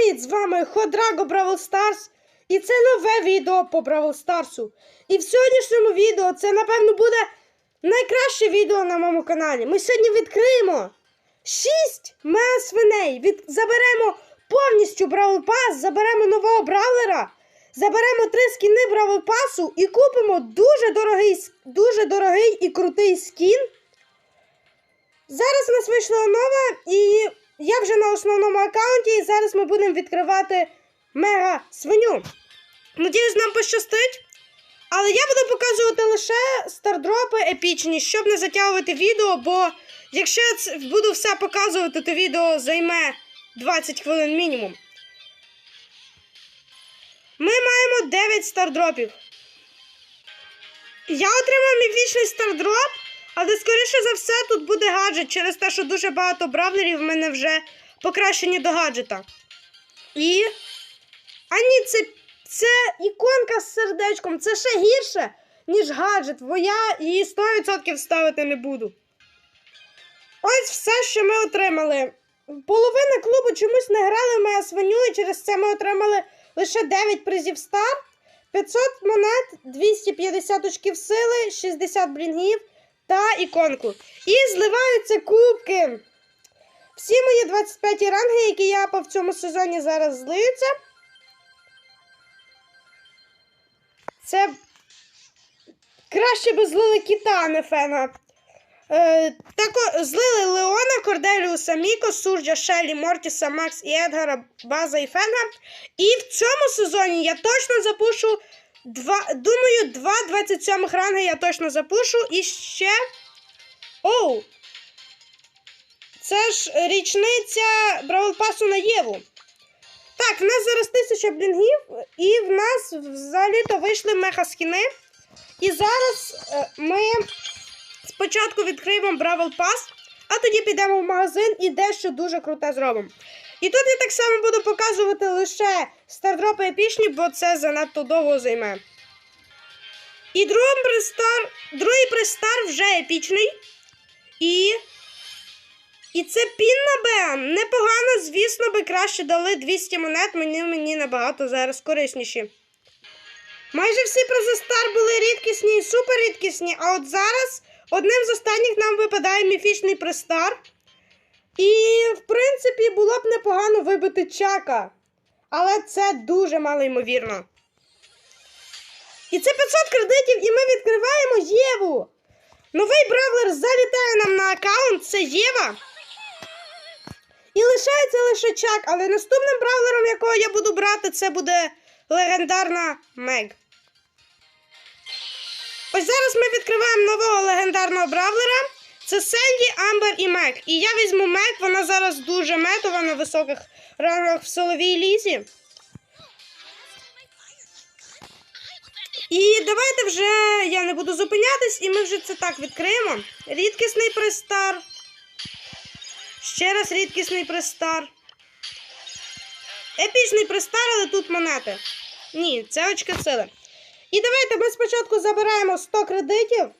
Привіт! З вами Ходраго Бравл Старс. І це нове відео по Бравл Старсу. І в сьогоднішньому відео це, напевно, буде найкраще відео на моєму каналі. Ми сьогодні відкриємо 6 мега свиней. Від... Заберемо повністю Бравл Пас, заберемо нового бравлера, заберемо три скіни Бравл Пасу і купимо дуже дорогий, дуже дорогий і крутий скін. Зараз у нас вийшла нова, і я вже на основному аккаунті, і зараз ми будемо відкривати мега свиню. Надіюсь, нам пощастить. Але я буду показувати лише стардропи епічні, щоб не затягувати відео, бо якщо я буду все показувати, то відео займе 20 хвилин мінімум. Ми маємо 9 стардропів. Я отримав міфічний стардроп, але скоріше за все тут буде гаджет через те, що дуже багато бравлерів в мене вже покращені до гаджета. І. А ні, це, це іконка з сердечком. Це ще гірше, ніж гаджет, бо я її 100% ставити не буду. Ось все, що ми отримали. Половина клубу чомусь не грали в моя свиню, і через це ми отримали лише 9 призів стар. 500 монет, 250 очків сили, 60 блінгів та іконку. І зливаються кубки. Всі мої 25 ранги, які я апав в цьому сезоні, зараз злиються. Це краще би злили кіта, а не фена. Е, тако, злили Леона, Корделіуса, Міко, Сурджа, Шелі, Мортіса, Макс і Едгара, База і Фенга. І в цьому сезоні я точно запушу два, думаю, два 27 ранги я точно запушу. І ще. Оу! Це ж річниця Бравл Пасу на Єву. Так, в нас зараз тисяча блінгів, і в нас взагалі-то вийшли меха-скіни. І зараз е, ми спочатку відкриємо Бравл Пас, а тоді підемо в магазин і дещо дуже круте зробимо. І тут я так само буду показувати лише стардропи епічні, бо це занадто довго займе. І другий пристар, другий пристар вже епічний. І. І це пін на Непогано, звісно, би краще дали 200 монет, мені мені набагато зараз корисніші. Майже всі призи були рідкісні і суперрідкісні, а от зараз одним з останніх нам випадає міфічний пристар. І, в принципі, було б непогано вибити чака. Але це дуже малоймовірно. І це 500 кредитів, і ми відкриваємо Єву. Новий бравлер залітає нам на аккаунт, це Єва. І лишається лише чак, але наступним бравлером, якого я буду брати, це буде легендарна Мег. Ось зараз ми відкриваємо нового легендарного бравлера. Це Сенді, Амбер і Мег. І я візьму Мег, вона зараз дуже метова на високих рангах в соловій лізі. І давайте вже я не буду зупинятись, і ми вже це так відкриємо. Рідкісний пристар. Ще раз рідкісний пристар. Епічний пристар, але тут монети. Ні, це очки сили. І давайте ми спочатку забираємо 100 кредитів.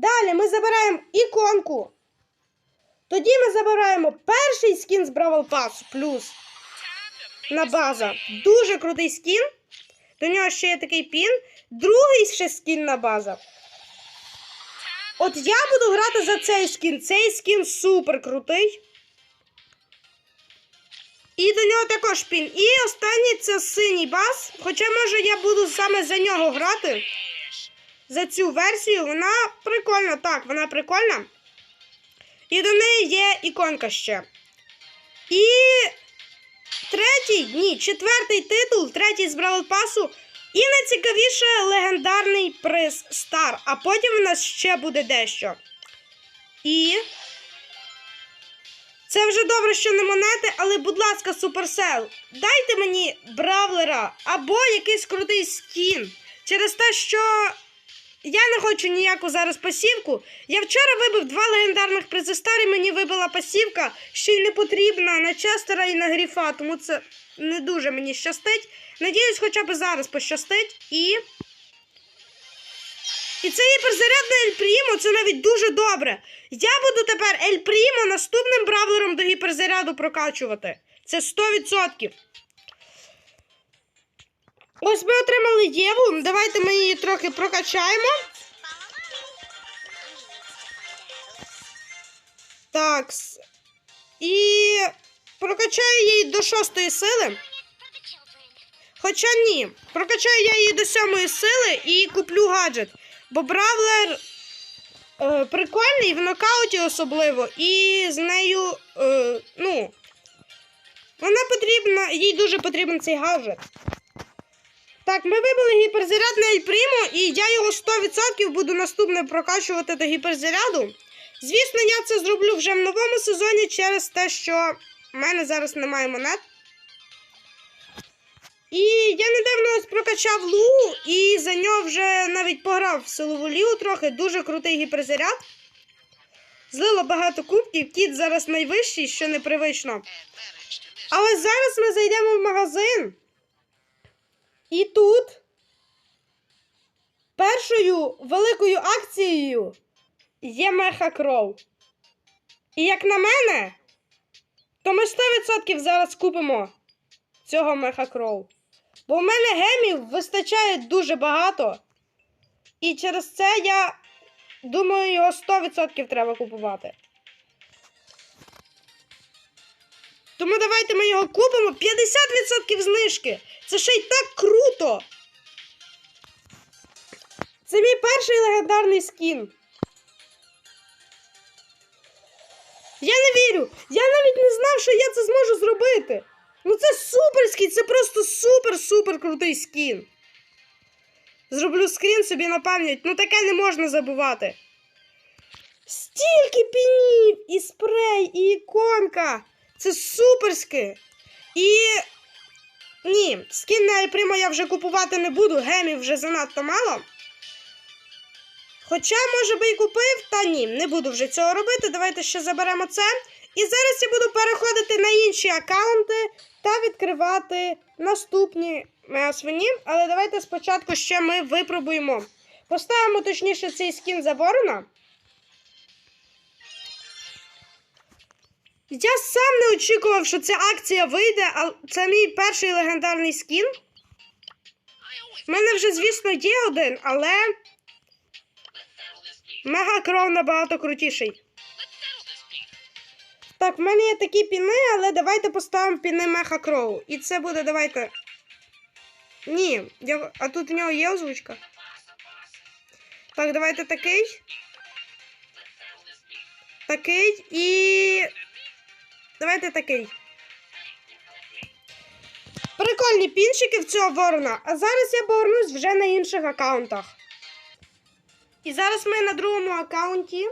Далі ми забираємо іконку. Тоді ми забираємо перший скін з Бравл Pass плюс на база. Дуже крутий скін. До нього ще є такий пін. Другий ще скін на база. От я буду грати за цей скін. Цей скін супер крутий. І до нього також пін. І останній це синій бас. Хоча, може, я буду саме за нього грати. За цю версію. Вона прикольна. Так, вона прикольна. І до неї є іконка ще. І третій, ні, четвертий титул, третій з Бравл Пасу. І найцікавіше легендарний приз Стар. А потім у нас ще буде дещо. І. Це вже добре, що не монети, але, будь ласка, Суперсел, дайте мені бравлера або якийсь крутий скін. Через те, що я не хочу ніяку зараз пасівку. Я вчора вибив два легендарних призи Стар, і мені вибила пасівка, що й не потрібна на Честера і на Гріфа, тому це не дуже мені щастить. Надіюсь, хоча б зараз пощастить. І. І це гіперзаряд на Ель Прімо, це навіть дуже добре. Я буду тепер Ель Прімо наступним бравлером до гіперзаряду прокачувати. Це 100%. Ось ми отримали Єву. Давайте ми її трохи прокачаємо. Так. І прокачаю її до шостої сили. Хоча ні, прокачаю я її до сьомої сили і куплю гаджет. Бо Бравлер е, прикольний в нокауті особливо, і з нею, е, ну, вона потрібна, їй дуже потрібен цей гаджет. Так, ми вибили гіперзаряд на Ель Прімо, і я його 100% буду наступне прокачувати до гіперзаряду. Звісно, я це зроблю вже в новому сезоні через те, що в мене зараз немає монет. І я недавно ось прокачав Лу, і за нього вже навіть пограв в силову лігу трохи, дуже крутий гіперзаряд. Злило багато кубків, кіт зараз найвищий, що непривично. А ось зараз ми зайдемо в магазин. І тут першою великою акцією є Меха Кров. І як на мене, то ми 100% зараз купимо цього Меха Кров. Бо в мене гемів вистачає дуже багато. І через це я думаю, його 100% треба купувати. Тому давайте ми його купимо 50% знижки. Це ще й так круто. Це мій перший легендарний скін. Я не вірю. Я навіть не знав, що я це зможу зробити. Ну це суперський, це просто супер-супер крутий скін. Зроблю скрін собі на пам'ять. Ну таке не можна забувати. Стільки пінів, і спрей, і іконка. Це суперське. І. Ні, скін на Ельпримо я вже купувати не буду, гемів вже занадто мало. Хоча, може би і купив, та ні, не буду вже цього робити. Давайте ще заберемо це. І зараз я буду переходити на інші аккаунти та відкривати наступні свині. Але давайте спочатку ще ми випробуємо. Поставимо точніше цей скін за ворона. Я сам не очікував, що ця акція вийде, а це мій перший легендарний скін. У мене вже, звісно, є один, але мега кров набагато крутіший. Так, в мене є такі піни, але давайте поставимо піни меха кроу. І це буде, давайте. Ні, я... а тут в нього є озвучка. Так, давайте такий. Такий і. Давайте такий. Прикольні пінчики в цього ворона. А зараз я повернусь вже на інших аккаунтах. І зараз ми на другому аккаунті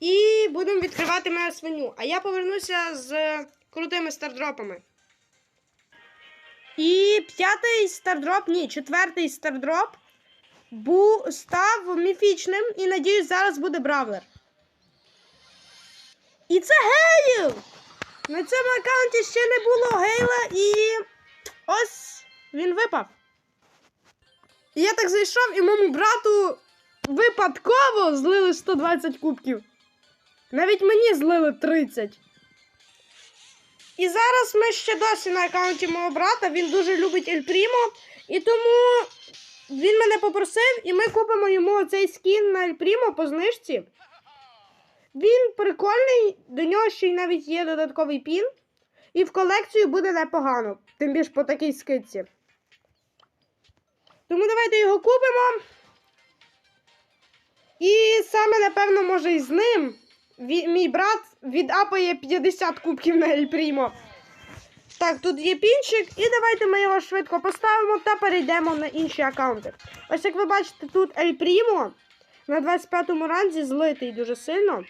і будемо відкривати мою свиню. А я повернуся з крутими стардропами. І п'ятий стардроп, ні, четвертий стардроп бу, став міфічним і надіюсь, зараз буде бравлер. І це Гейл! На цьому аккаунті ще не було Гейла і ось він випав. Я так зайшов і моєму брату випадково злили 120 кубків. Навіть мені злили 30. І зараз ми ще досі на аккаунті мого брата. Він дуже любить Ель Прімо. І тому він мене попросив, і ми купимо йому цей скін на Ель Прімо по знижці. Він прикольний, до нього ще й навіть є додатковий пін. І в колекцію буде непогано, тим більш по такій скидці. Тому давайте його купимо. І саме, напевно, може і з ним. Мій брат відапає 50 кубків на Ель Прімо. Так, тут є пінчик, і давайте ми його швидко поставимо та перейдемо на інші аккаунти. Ось як ви бачите, тут Ель Прімо на 25-му ранзі злитий дуже сильно.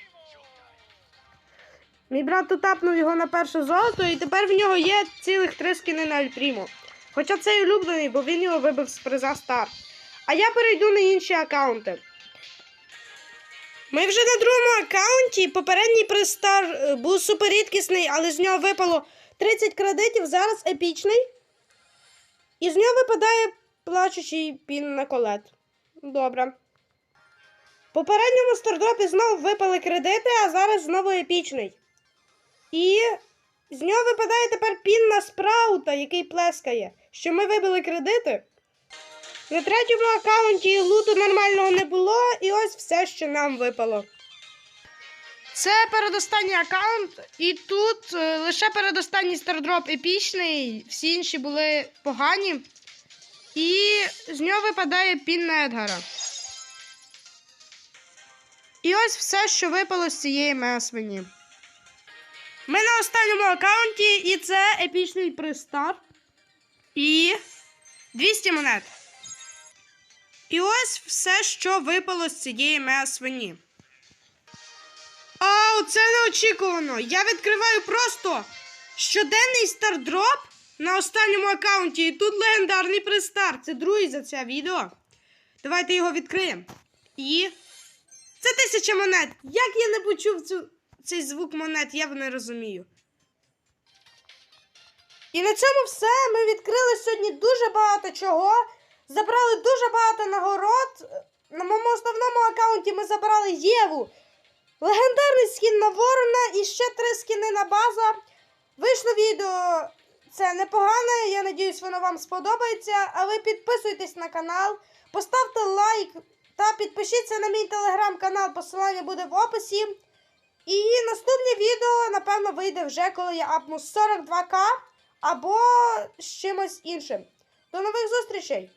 Мій брат тут тапнув його на перше золото, і тепер в нього є цілих три скини на Ель Прімо. Хоча це улюблений, бо він його вибив з приза старт. А я перейду на інші аккаунти. Ми вже на другому аккаунті. Попередній пристар е, був суперрідкісний, але з нього випало 30 кредитів, зараз епічний. І з нього випадає плачучий пін на колет. Добре. Попередньому стардропі знову випали кредити, а зараз знову епічний. І з нього випадає тепер пін на спраута, який плескає. Що ми вибили кредити. На третьому аккаунті луту нормального не було, і ось все, що нам випало. Це передостанній аккаунт, і тут е, лише передостанній стардроп епічний, всі інші були погані. І з нього випадає пін на Едгара. І ось все, що випало з цієї мега-свині. Ми на останньому аккаунті, і це епічний пристар. І 200 монет. І ось все, що випало з цієї мега-свині. А, це неочікувано. Я відкриваю просто щоденний стардроп на останньому аккаунті. І тут легендарний пристар. Це другий за це відео. Давайте його відкриємо. І. Це тисяча монет. Як я не почув цю, цей звук монет, я не розумію. І на цьому все. Ми відкрили сьогодні дуже багато чого. Забрали дуже багато нагород. На моєму основному аккаунті ми забрали Єву. Легендарний скін на Ворона і ще три скіни на база. Вийшло відео. Це непогане. Я надіюсь, воно вам сподобається. А ви підписуйтесь на канал, поставте лайк та підпишіться на мій телеграм-канал. Посилання буде в описі. І наступне відео, напевно, вийде вже, коли я апну 42к або з чимось іншим. До нових зустрічей!